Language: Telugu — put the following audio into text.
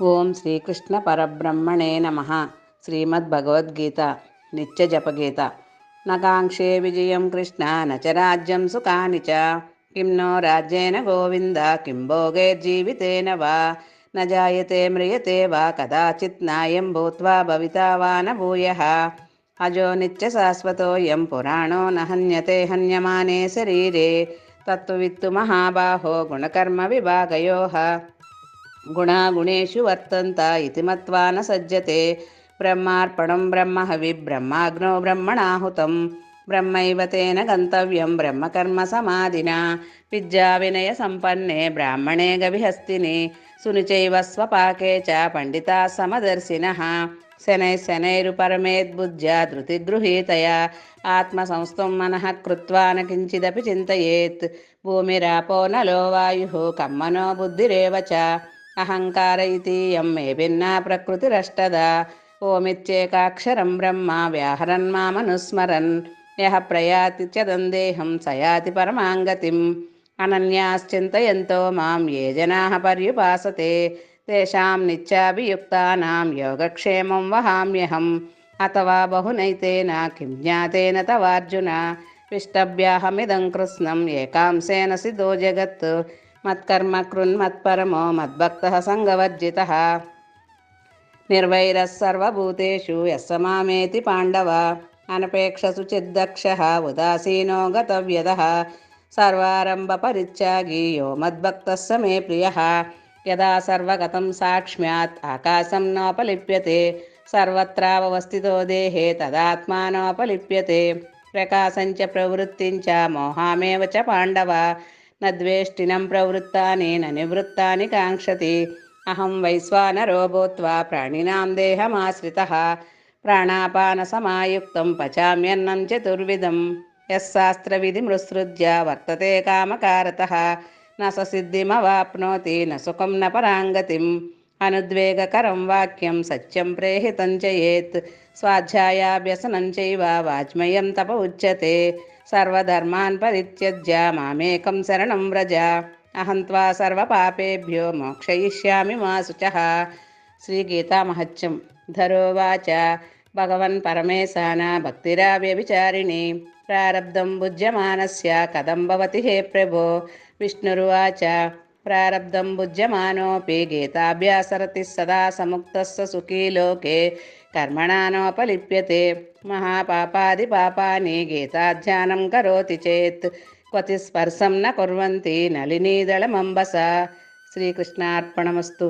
ఓం శ్రీకృష్ణ పరబ్రహ్మణే నమ. శ్రీమద్భగవద్గీత నిత్య జపగీత నకాంక్షే విజయం కృష్ణ నచ రాజ్యం సుఖాని చ. కిం నో రాజ్యేన గోవింద కిం భోగైర్జీవితేన వా. న మ్రియతే వా కదాచిత్ నాయం భూత్వా భవితా వా న భూయः అజో నిత్య శాశ్వతోయం పురాణో నహన్యతే హన్యమానే శరీరే. తత్వవిత్తు మహాబాహో గుణకర్మ విభాగయోహ గుణాగుణేషు వర్తంత ఇతి మత్వా న సజ్జతే. బ్రహ్మార్పణం బ్రహ్మహవి బ్రహ్మాగ్నో బ్రహ్మణాహుతం. బ్రహ్మైవ తేన గంతవ్యం బ్రహ్మకర్మ సమాధిన. విద్యా వినయ సంపన్నే బ్రాహ్మణే గవిహస్తిని. సునిచైవ స్వపాకే చ పండితా సమదర్శిన. శనై శనైరు పరమేద్బుద్ధ్యా ధృతిగృహీతయా ఆత్మసంస్థం మనః కృత్వా న కించిదపి చింతయేత్. భూమిరాపో నలో వాయు కమ్మనో బుద్ధిరేవ చ. అహంకార ఇతీయం మే భిన్నా ప్రకృతిరష్టదా? ఓమిత్యేకాక్షరం బ్రహ్మ వ్యాహరన్ మామనుస్మరన్. యహ ప్రయాతి చదందేహం సయాతి పరమాంగతిం. అనన్యాశ్చింతయంతో మాం ఏ జనా పర్యుపాసతే? తేషాం నిత్యాభియుక్తానాం యోగక్షేమం వహామ్యహం. అథవా బహునైతేన కిం జ్ఞాతేన తవార్జున. విష్టభ్యాహమిదం కృత్స్నం ఏకాంశేన సిదో జగత్. మత్కర్మ కృన్మత్పరమో మద్భక్త సంగవర్జిత నిర్వైరः సర్వభూతేషు మామేతి పాండవ అనపేక్షసు చిద్దక్ష ఉదాసీనో గతవ్యద సర్వారంభ పరిత్యాగి యో మద్భక్త మే ప్రియ యదా సర్వగతం సాక్ష్మ్యాత్ ఆకాశం నోపలిప్యతే సర్వత్రావస్థితో దేహే తదాత్మానోపలిప్యతే ప్రకాశంచ ప్రవృత్తించ మోహామేవ చ పాండవ నద్వేష్టినం ప్రవృత్తాని న నివృత్తాని కాంక్షతి. అహం వైశ్వానరో భూత్వా ప్రాణినాం దేహమాశ్రితः. ప్రాణాపానసమాయుక్తం పచామ్యన్నం చతుర్విధం. యశాస్త్రవిధిమృత్సృజ్య వర్తతే కామకారత. న స సిద్ధిమవాప్నోతి న సుఖం న పరాంగతిం అనుద్వేగకరం వాక్యం సత్యం ప్రేహితం చేయేత్. స్వాధ్యాయాభ్యసనం చైవ వాజ్మయం తప ఉచ్యతే. సర్వధర్మాన్ పరిత్యజ్య మామేకం శరణం వ్రజ. అహం త్వా సర్వపాపేభ్యో మోక్షయిష్యామి మా శుచ. శ్రీగీతామహత్యం ధరోవాచ భగవన్ పరమేశాన భక్తిరావ్యభిచారిణి ప్రారబ్ధం భుజ్యమానస్య కథం భవతి హే ప్రభో. విష్ణురువాచ. ప్రారబ్ధం భుజ్యమానోపి గీతాభ్యాసరతి సదా సముక్తస్స సుఖీ లోకే కర్మణానోపలిప్యతే. మహాపాపాది పాపాని గీతాధ్యానం కరోతి చేత్. క్వతి స్పర్శం న కుర్వంతి నళినీదళమంబస శ్రీకృష్ణార్పణమస్తు.